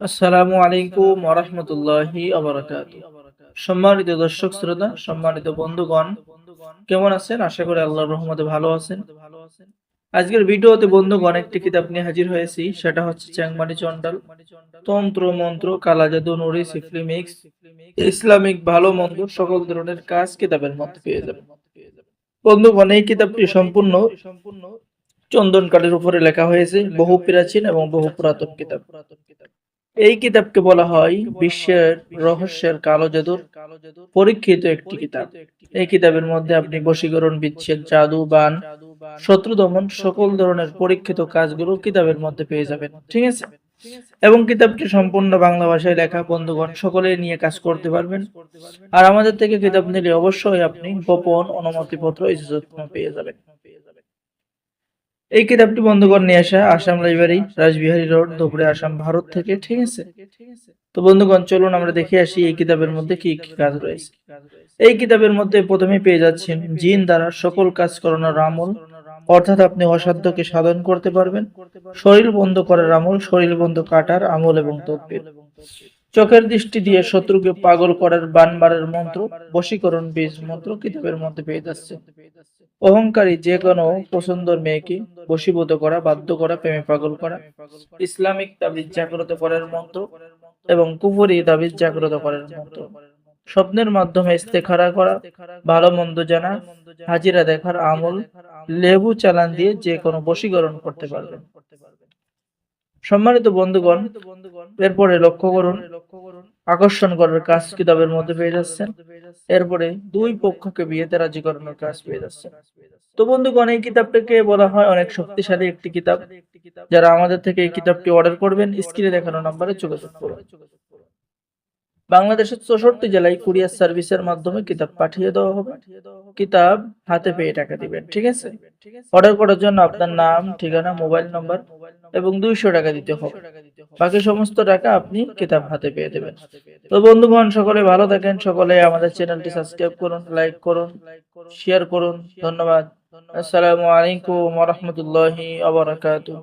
আসসালামু আলাইকুম ওরহমতুল্লাহি সম্মানিত দর্শক শ্রোতা, সম্মানিত বন্ধুগণ, কেমন আছেন? আশা করি আল্লাহর রহমতে ভালো আছেন। আজকের ভিডিওতে বন্ধুগণ একটি কিতাব নিয়ে হাজির হয়েছি, সেটা হচ্ছে চ্যাংমানি চন্ডাল তন্ত্র মন্ত্র কালা জাদু নুরি সিফলি মিক্স, ইসলামিক ভালো মন্দ সকল ধরনের কাজ কিতাবের মধ্যে পেয়ে যাবেন। বন্ধুগণ, এই কিতাবটি সম্পূর্ণ সম্পূর্ণ চন্দন কাঠের উপরে লেখা হয়েছে, বহু প্রাচীন এবং বহু পুরাতন কিতাব পুরাতন কিতাব। এই কিতাবকে বলা হয় বিশ্বের রহস্যের কালো জাদুর পরীক্ষিত একটি কিতাব। এই কিতাবের মধ্যে আপনি বশীকরণ, বিচ্ছেদ, জাদু, বান, শত্রু দমন সকল ধরনের পরীক্ষিত কাজগুলো কিতাবের মধ্যে পেয়ে যাবেন। ঠিক আছে? এবং কিতাবটি সম্পূর্ণ বাংলা ভাষায় লেখা, বন্ধুগণ সকলে নিয়ে কাজ করতে পারবেন। আর আমাদের থেকে কিতাব নিলে অবশ্যই আপনি গোপন অনুমতিপত্র ইজাজত পেয়ে যাবেন। এই কিতাবটি বন্ধুগণ নিয়ে আসা, আসাম লাইব্রেরি রাজবিহারী রোড, দুপুরে আসাম, ভারত থেকে, ঠিক আছে? তো বন্ধুগণ, চলুন আমরা দেখে আসি এই কিতাবের মধ্যে কি কি কাজ রয়েছে। এই কিতাবের মধ্যে প্রথমে পেয়ে যাচ্ছেন জিন দ্বারা সকল কাজ করানোর আমল। অর্থাৎ আপনি অসাধ্যকে সাধন করতে পারবেন। শরীর বন্ধ করার আমল, শরীর বন্ধ কাটার আমল এবং তদ্বির। চোখের দৃষ্টি দিয়ে শত্রুকে পাগল করার বানবারের মন্ত্র, বশীকরণ বীজ মন্ত্র কিতাবের মধ্যে পেয়ে যাচ্ছে। অহংকারী যে কোনো পছন্দর মেয়েকে বশীভূত করা, বাধ্য করা, প্রেমে পাগল করা। ইসলামিক তাবিজ জাগ্রত করার মন্ত্র এবং কুফরি তাবিজ জাগ্রত করার মন্ত্র। স্বপ্নের মাধ্যমে ইস্তেখারা করা, ভালো মন্দ জানা, হাজিরা দেখার আমল, লেবু চালান দিয়ে যে কোনো বশীকরণ করতে পারবেন। সম্মানিত বন্ধুগণ, এরপরে লক্ষ্য করুন, আকর্ষণ করার কাজ কিতাবের মধ্যে পেয়ে যাচ্ছেন। এরপরে দুই পক্ষকে বিয়েতে রাজি করানোর কাজ পেয়ে যাচ্ছেন তো বন্ধুগণ, এই কিতাবটাকে বলা হয় অনেক শক্তিশালী একটি কিতাব। যারা আমাদের থেকে এই কিতাবটি অর্ডার করবেন, স্ক্রিনে দেখানো নাম্বারে যোগাযোগ করুন। বাংলাদেশের চৌষট্টি জেলায় কুরিয়ার সার্ভিসের মাধ্যমে কিতাব পাঠিয়ে দেওয়া হবে। কিতাব হাতে পেয়ে টাকা দিবেন, ঠিক আছে? অর্ডার করার জন্য আপনার নাম, ঠিকানা, মোবাইল নম্বর এবং দুইশো টাকা দিতে হবে। বাকি সমস্ত টাকা আপনি কিতাব হাতে পেয়ে দেবেন। তো বন্ধুগণ সকলে ভালো থাকেন সকলে আমাদের চ্যানেলটি সাবস্ক্রাইব করুন লাইক করুন শেয়ার করুন ধন্যবাদ। আসসালামু আলাইকুম রহমতুল্লাহ বারাকাতুহু।